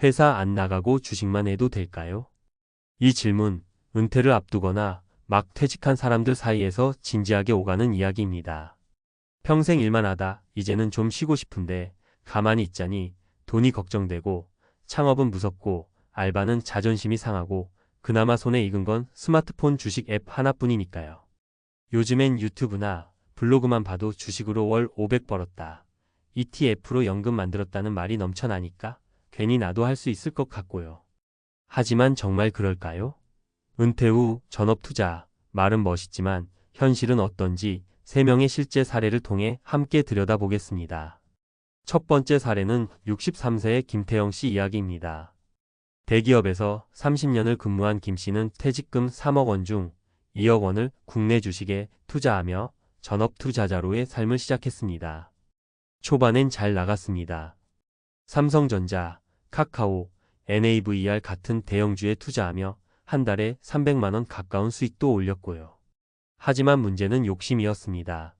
회사 안 나가고 주식만 해도 될까요? 이 질문, 은퇴를 앞두거나 막 퇴직한 사람들 사이에서 진지하게 오가는 이야기입니다. 평생 일만 하다 이제는 좀 쉬고 싶은데 가만히 있자니 돈이 걱정되고 창업은 무섭고 알바는 자존심이 상하고 그나마 손에 익은 건 스마트폰 주식 앱 하나뿐이니까요. 요즘엔 유튜브나 블로그만 봐도 주식으로 월 500 벌었다. ETF로 연금 만들었다는 말이 넘쳐나니까 괜히 나도 할 수 있을 것 같고요. 하지만 정말 그럴까요? 은퇴 후 전업 투자, 말은 멋있지만 현실은 어떤지 3명의 실제 사례를 통해 함께 들여다보겠습니다. 첫 번째 사례는 63세의 김태영 씨 이야기입니다. 대기업에서 30년을 근무한 김 씨는 퇴직금 3억 원 중 2억 원을 국내 주식에 투자하며 전업 투자자로의 삶을 시작했습니다. 초반엔 잘 나갔습니다. 삼성전자, 카카오, NAVR 같은 대형주에 투자하며 한 달에 300만 원 가까운 수익도 올렸고요. 하지만 문제는 욕심이었습니다.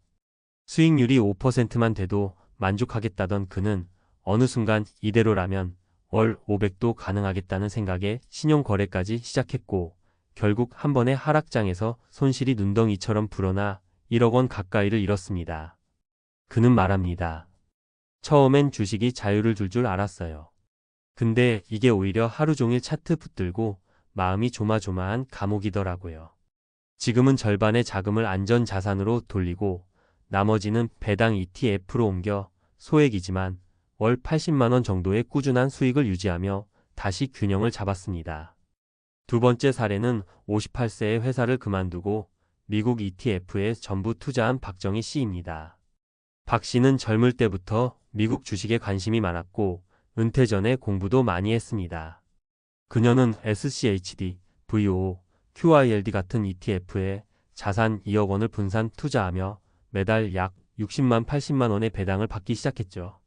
수익률이 5%만 돼도 만족하겠다던 그는 어느 순간 이대로라면 월 500도 가능하겠다는 생각에 신용거래까지 시작했고 결국 한 번의 하락장에서 손실이 눈덩이처럼 불어나 1억 원 가까이를 잃었습니다. 그는 말합니다. 처음엔 주식이 자유를 줄 줄 알았어요. 근데 이게 오히려 하루 종일 차트 붙들고 마음이 조마조마한 감옥이더라고요. 지금은 절반의 자금을 안전 자산으로 돌리고 나머지는 배당 ETF로 옮겨 소액이지만 월 80만원 정도의 꾸준한 수익을 유지하며 다시 균형을 잡았습니다. 두 번째 사례는 58세의 회사를 그만두고 미국 ETF에 전부 투자한 박정희 씨입니다. 박 씨는 젊을 때부터 미국 주식에 관심이 많았고 은퇴 전에 공부도 많이 했습니다. 그녀는 SCHD, VO, QILD 같은 ETF에 자산 2억 원을 분산 투자하며 매달 약 60만 80만 원의 배당을 받기 시작했죠.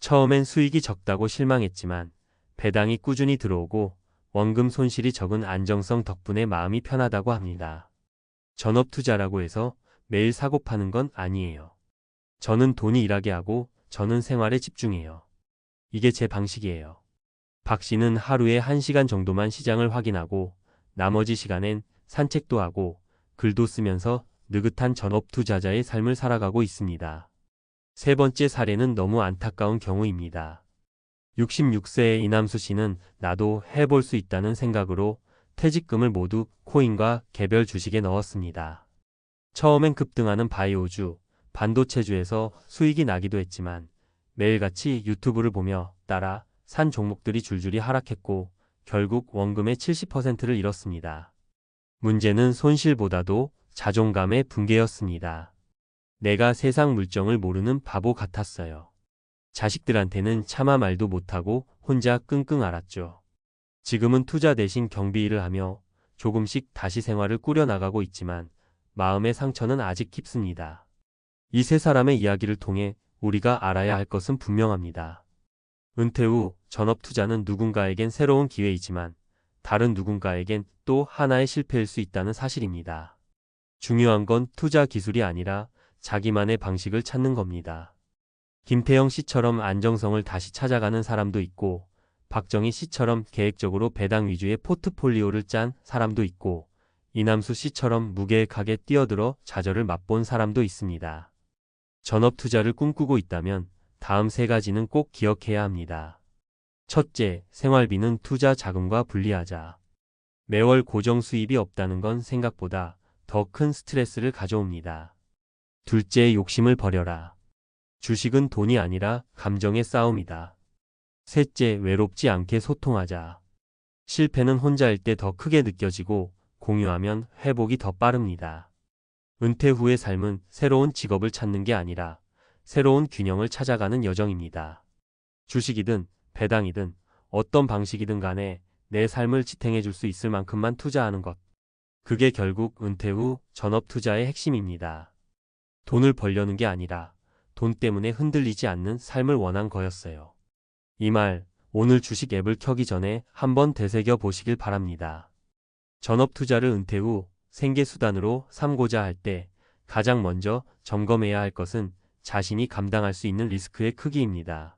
처음엔 수익이 적다고 실망했지만 배당이 꾸준히 들어오고 원금 손실이 적은 안정성 덕분에 마음이 편하다고 합니다. 전업 투자라고 해서 매일 사고 파는 건 아니에요. 저는 돈이 일하게 하고 저는 생활에 집중해요. 이게 제 방식이에요. 박 씨는 하루에 1시간 정도만 시장을 확인하고 나머지 시간엔 산책도 하고 글도 쓰면서 느긋한 전업 투자자의 삶을 살아가고 있습니다. 세 번째 사례는 너무 안타까운 경우입니다. 66세의 이남수 씨는 나도 해볼 수 있다는 생각으로 퇴직금을 모두 코인과 개별 주식에 넣었습니다. 처음엔 급등하는 바이오주, 반도체주에서 수익이 나기도 했지만 매일같이 유튜브를 보며 따라 산 종목들이 줄줄이 하락했고 결국 원금의 70%를 잃었습니다. 문제는 손실보다도 자존감의 붕괴였습니다. 내가 세상 물정을 모르는 바보 같았어요. 자식들한테는 차마 말도 못하고 혼자 끙끙 앓았죠. 지금은 투자 대신 경비 일을 하며 조금씩 다시 생활을 꾸려나가고 있지만 마음의 상처는 아직 깊습니다. 이 세 사람의 이야기를 통해 우리가 알아야 할 것은 분명합니다. 은퇴 후 전업 투자는 누군가에겐 새로운 기회이지만 다른 누군가에겐 또 하나의 실패일 수 있다는 사실입니다. 중요한 건 투자 기술이 아니라 자기만의 방식을 찾는 겁니다. 김태영 씨처럼 안정성을 다시 찾아가는 사람도 있고 박정희 씨처럼 계획적으로 배당 위주의 포트폴리오를 짠 사람도 있고 이남수 씨처럼 무계획하게 뛰어들어 좌절을 맛본 사람도 있습니다. 전업 투자를 꿈꾸고 있다면 다음 세 가지는 꼭 기억해야 합니다. 첫째, 생활비는 투자 자금과 분리하자. 매월 고정 수입이 없다는 건 생각보다 더 큰 스트레스를 가져옵니다. 둘째, 욕심을 버려라. 주식은 돈이 아니라 감정의 싸움이다. 셋째, 외롭지 않게 소통하자. 실패는 혼자일 때 더 크게 느껴지고 공유하면 회복이 더 빠릅니다. 은퇴 후의 삶은 새로운 직업을 찾는 게 아니라 새로운 균형을 찾아가는 여정입니다. 주식이든 배당이든 어떤 방식이든 간에 내 삶을 지탱해 줄 수 있을 만큼만 투자하는 것. 그게 결국 은퇴 후 전업 투자의 핵심입니다. 돈을 벌려는 게 아니라 돈 때문에 흔들리지 않는 삶을 원한 거였어요. 이 말, 오늘 주식 앱을 켜기 전에 한번 되새겨 보시길 바랍니다. 전업 투자를 은퇴 후 생계 수단으로 삼고자 할 때 가장 먼저 점검해야 할 것은 자신이 감당할 수 있는 리스크의 크기입니다.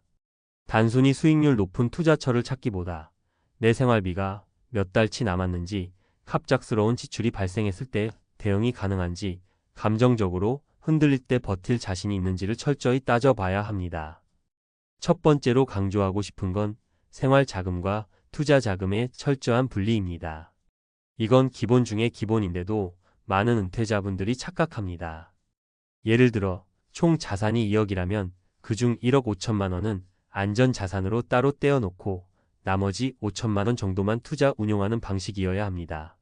단순히 수익률 높은 투자처를 찾기보다 내 생활비가 몇 달치 남았는지 갑작스러운 지출이 발생했을 때 대응이 가능한지 감정적으로 흔들릴 때 버틸 자신이 있는지를 철저히 따져봐야 합니다. 첫 번째로 강조하고 싶은 건 생활 자금과 투자 자금의 철저한 분리입니다. 이건 기본 중에 기본인데도 많은 은퇴자분들이 착각합니다. 예를 들어 총 자산이 2억이라면 그중 1억 5천만 원은 안전 자산으로 따로 떼어놓고 나머지 5천만 원 정도만 투자 운용하는 방식이어야 합니다.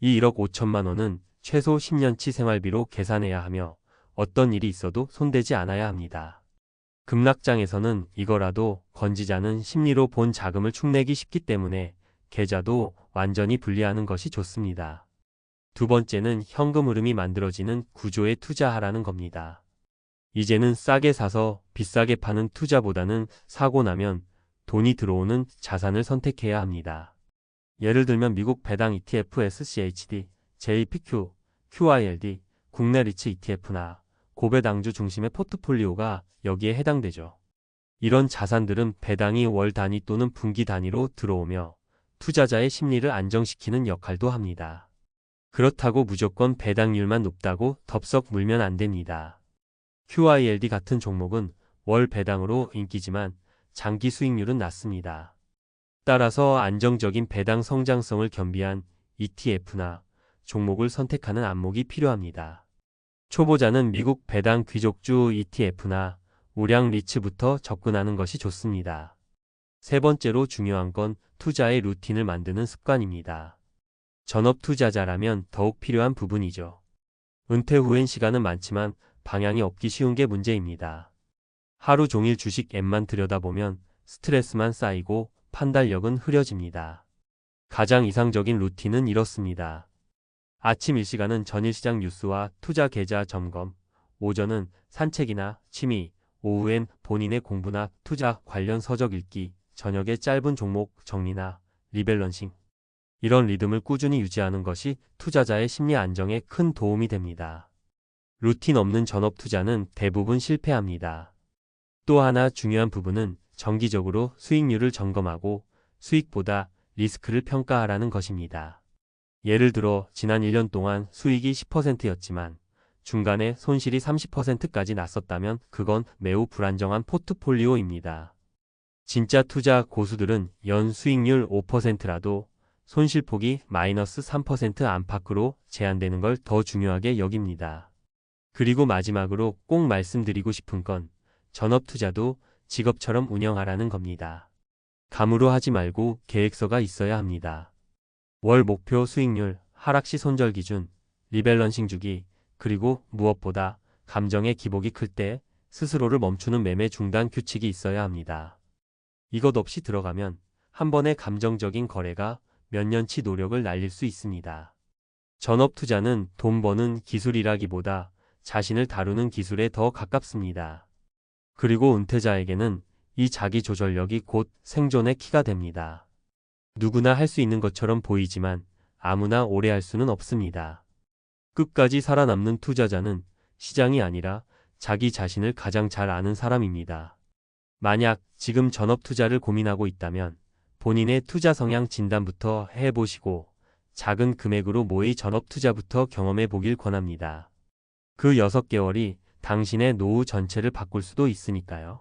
이 1억 5천만 원은 최소 10년치 생활비로 계산해야 하며 어떤 일이 있어도 손대지 않아야 합니다. 급락장에서는 이거라도 건지자는 심리로 본 자금을 축내기 쉽기 때문에 계좌도 완전히 분리하는 것이 좋습니다. 두 번째는 현금 흐름이 만들어지는 구조에 투자하라는 겁니다. 이제는 싸게 사서 비싸게 파는 투자보다는 사고 나면 돈이 들어오는 자산을 선택해야 합니다. 예를 들면 미국 배당 ETF SCHD, JPQ, QILD, 국내 리츠 ETF나 고배당주 중심의 포트폴리오가 여기에 해당되죠. 이런 자산들은 배당이 월 단위 또는 분기 단위로 들어오며 투자자의 심리를 안정시키는 역할도 합니다. 그렇다고 무조건 배당률만 높다고 덥석 물면 안 됩니다. QILD 같은 종목은 월 배당으로 인기지만 장기 수익률은 낮습니다. 따라서 안정적인 배당 성장성을 겸비한 ETF나 종목을 선택하는 안목이 필요합니다. 초보자는 미국 배당 귀족주 ETF나 우량 리츠부터 접근하는 것이 좋습니다. 세 번째로 중요한 건 투자의 루틴을 만드는 습관입니다. 전업 투자자라면 더욱 필요한 부분이죠. 은퇴 후엔 시간은 많지만 방향이 없기 쉬운 게 문제입니다. 하루 종일 주식 앱만 들여다보면 스트레스만 쌓이고 판단력은 흐려집니다. 가장 이상적인 루틴은 이렇습니다. 아침 일시간은 전일시장 뉴스와 투자 계좌 점검, 오전은 산책이나 취미, 오후엔 본인의 공부나 투자 관련 서적 읽기, 저녁에 짧은 종목 정리나 리밸런싱. 이런 리듬을 꾸준히 유지하는 것이 투자자의 심리 안정에 큰 도움이 됩니다. 루틴 없는 전업 투자는 대부분 실패합니다. 또 하나 중요한 부분은 정기적으로 수익률을 점검하고 수익보다 리스크를 평가하라는 것입니다. 예를 들어 지난 1년 동안 수익이 10%였지만 중간에 손실이 30%까지 났었다면 그건 매우 불안정한 포트폴리오입니다. 진짜 투자 고수들은 연 수익률 5%라도 손실폭이 마이너스 3% 안팎으로 제한되는 걸 더 중요하게 여깁니다. 그리고 마지막으로 꼭 말씀드리고 싶은 건 전업 투자도 직업처럼 운영하라는 겁니다. 감으로 하지 말고 계획서가 있어야 합니다. 월 목표 수익률, 하락시 손절 기준, 리밸런싱 주기, 그리고 무엇보다 감정의 기복이 클 때 스스로를 멈추는 매매 중단 규칙이 있어야 합니다. 이것 없이 들어가면 한 번의 감정적인 거래가 몇 년치 노력을 날릴 수 있습니다. 전업 투자는 돈 버는 기술이라기보다 자신을 다루는 기술에 더 가깝습니다. 그리고 은퇴자에게는 이 자기 조절력이 곧 생존의 키가 됩니다. 누구나 할 수 있는 것처럼 보이지만 아무나 오래 할 수는 없습니다. 끝까지 살아남는 투자자는 시장이 아니라 자기 자신을 가장 잘 아는 사람입니다. 만약 지금 전업 투자를 고민하고 있다면 본인의 투자 성향 진단부터 해보시고 작은 금액으로 모의 전업 투자부터 경험해 보길 권합니다. 그 6개월이 당신의 노후 전체를 바꿀 수도 있으니까요.